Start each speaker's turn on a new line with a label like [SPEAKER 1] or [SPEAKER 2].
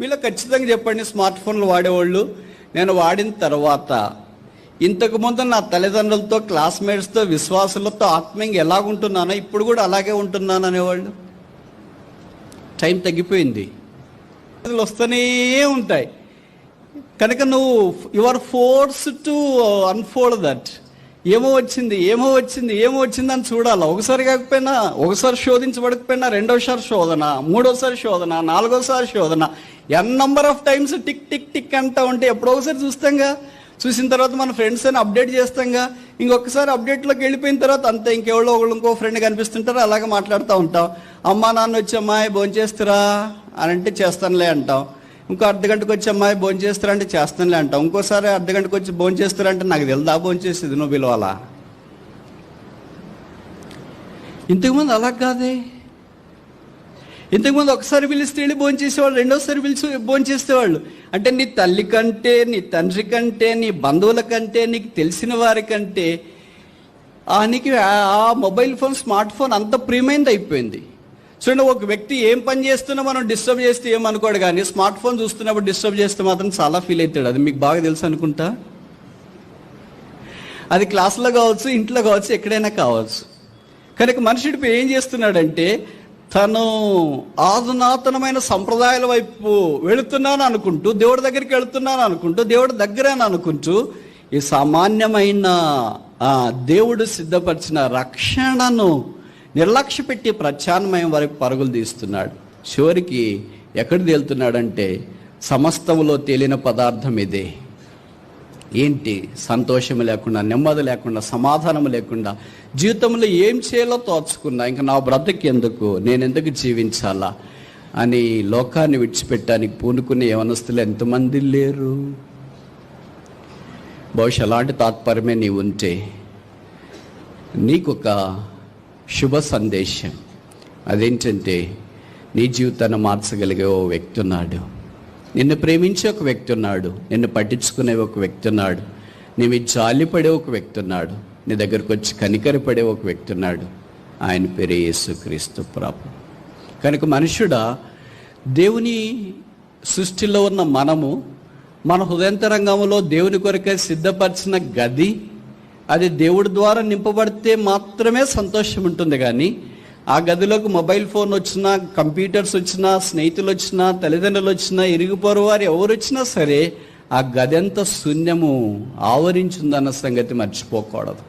[SPEAKER 1] మీలో ఖచ్చితంగా చెప్పండి స్మార్ట్ ఫోన్లు వాడేవాళ్ళు. నేను వాడిన తర్వాత ఇంతకు ముందు నా తల్లిదండ్రులతో క్లాస్మేట్స్తో విశ్వాసులతో ఆత్మీయంగా ఎలాగుంటున్నానో ఇప్పుడు కూడా అలాగే ఉంటున్నాను అనేవాళ్ళు. టైం తగ్గిపోయింది. వస్తూనే ఉంటాయి. కనుక నువ్వు you are force to unfold that ఏమో వచ్చింది ఏమో వచ్చింది ఏమో వచ్చింది అని చూడాలి? ఒకసారి కాకపోయినా ఒకసారి శోధించబడకపోయినా రెండోసారి శోధన మూడోసారి శోధన నాలుగోసారి శోధన. N number of times tick tick tick అంటా ఉంటే ఎప్పుడో ఒకసారి చూస్తాంగా. చూసిన తర్వాత మన ఫ్రెండ్స్ అని అప్డేట్ చేస్తాంగా. ఇంకొకసారి అప్డేట్లోకి వెళ్ళిపోయిన తర్వాత అంతే ఇంకెవరో ఒకళ్ళు ఇంకో ఫ్రెండ్ కనిపిస్తుంటారు అలాగే మాట్లాడుతూ ఉంటాం. అమ్మా నాన్న వచ్చి అమ్మాయి భోంచేస్తారా? అని అంటే చేస్తానులే అంటాం. ఇంకో అర్ధ గంటకు వచ్చి అమ్మాయి భోజనం చేస్తారంటే చేస్తానులే అంటాం ఇంకోసారి అర్ధ గంటకు వచ్చి భోజనం నాకు తెలుదా భోజనం చేసేది నువ్వు పిలవాలా? ఇంతకుముందు అలా కాదే. ఇంతకుముందు ఒకసారి పిలిస్తే వెళ్ళి భోజనం చేసేవాళ్ళు రెండోసారి పిలిచి భోజనం చేసేవాళ్ళు. అంటే నీ తల్లి కంటే నీ తండ్రి కంటే నీ బంధువుల కంటే నీకు తెలిసిన వారి కంటే ఆ నీకు ఆ- ఆ మొబైల్ ఫోన్ స్మార్ట్ ఫోన్ అంత ప్రియమైనది అయిపోయింది. చూడండి ఒక వ్యక్తి ఏం పని చేస్తున్నా మనం డిస్టర్బ్ చేస్తే ఏమనుకోడు కానీ స్మార్ట్ ఫోన్ చూస్తున్నప్పుడు డిస్టర్బ్ చేస్తే మాత్రం చాలా ఫీల్ అవుతాడు. అది మీకు బాగా తెలుసు అనుకుంటా? అది క్లాస్లో కావచ్చు ఇంట్లో కావచ్చు ఎక్కడైనా కావచ్చు. కనుక మనిషి ఇప్పుడు ఏం చేస్తున్నాడంటే తను ఆధునాతనమైన సంప్రదాయాల వైపు వెళుతున్నాను అనుకుంటూ దేవుడి దగ్గరికి వెళుతున్నాను అనుకుంటూ దేవుడి దగ్గర అనుకుంటూ ఈ సామాన్యమైన దేవుడు సిద్ధపరిచిన రక్షణను నిర్లక్ష్య పెట్టి ప్రత్యామ్నాయం వరకు పరుగులు తీస్తున్నాడు. చివరికి ఎక్కడ తేలుతున్నాడంటే సమస్తములో తేలిన పదార్థం ఇదే. ఏంటి సంతోషం లేకుండా నెమ్మది లేకుండా సమాధానం లేకుండా జీవితంలో ఏం చేయాలో తోచుకున్నా ఇంకా నా బ్రతుకు ఎందుకు నేను ఎందుకు జీవించాలా అని లోకాన్ని విడిచిపెట్టడానికి పూనుకునే యవనస్తులు ఎంతమంది లేరు? బహుశా అలాంటి తాత్పర్యమే నీవు ఉంటే నీకొక శుభ సందేశం. అదేంటంటే నీ జీవితాన్ని మార్చగలిగే ఓ వ్యక్తి ఉన్నాడు నిన్ను ప్రేమించే ఒక వ్యక్తి ఉన్నాడు నిన్ను పట్టించుకునే ఒక వ్యక్తి ఉన్నాడు నీ మీద జాలిపడే ఒక వ్యక్తి ఉన్నాడు నీ దగ్గరకు వచ్చి కనికరపడే ఒక వ్యక్తి ఉన్నాడు ఆయన పేరే యేసుక్రీస్తు ప్రభు. కనుక మనుషుడా దేవుని సృష్టిలో ఉన్న మనము మన హృదయంతరంగంలో దేవుని కొరకే సిద్ధపరిచిన గది అది దేవుడి ద్వారా నింపబడితే మాత్రమే సంతోషం ఉంటుంది కానీ ఆ గదిలోకి మొబైల్ ఫోన్ వచ్చినా కంప్యూటర్స్ వచ్చినా స్నేహితులు వచ్చినా తల్లిదండ్రులు వచ్చినా ఇరుగుపోరు వారు ఎవరు వచ్చినా సరే ఆ గది ఎంత శూన్యము ఆవరించిందన్న సంగతి మర్చిపోకూడదు.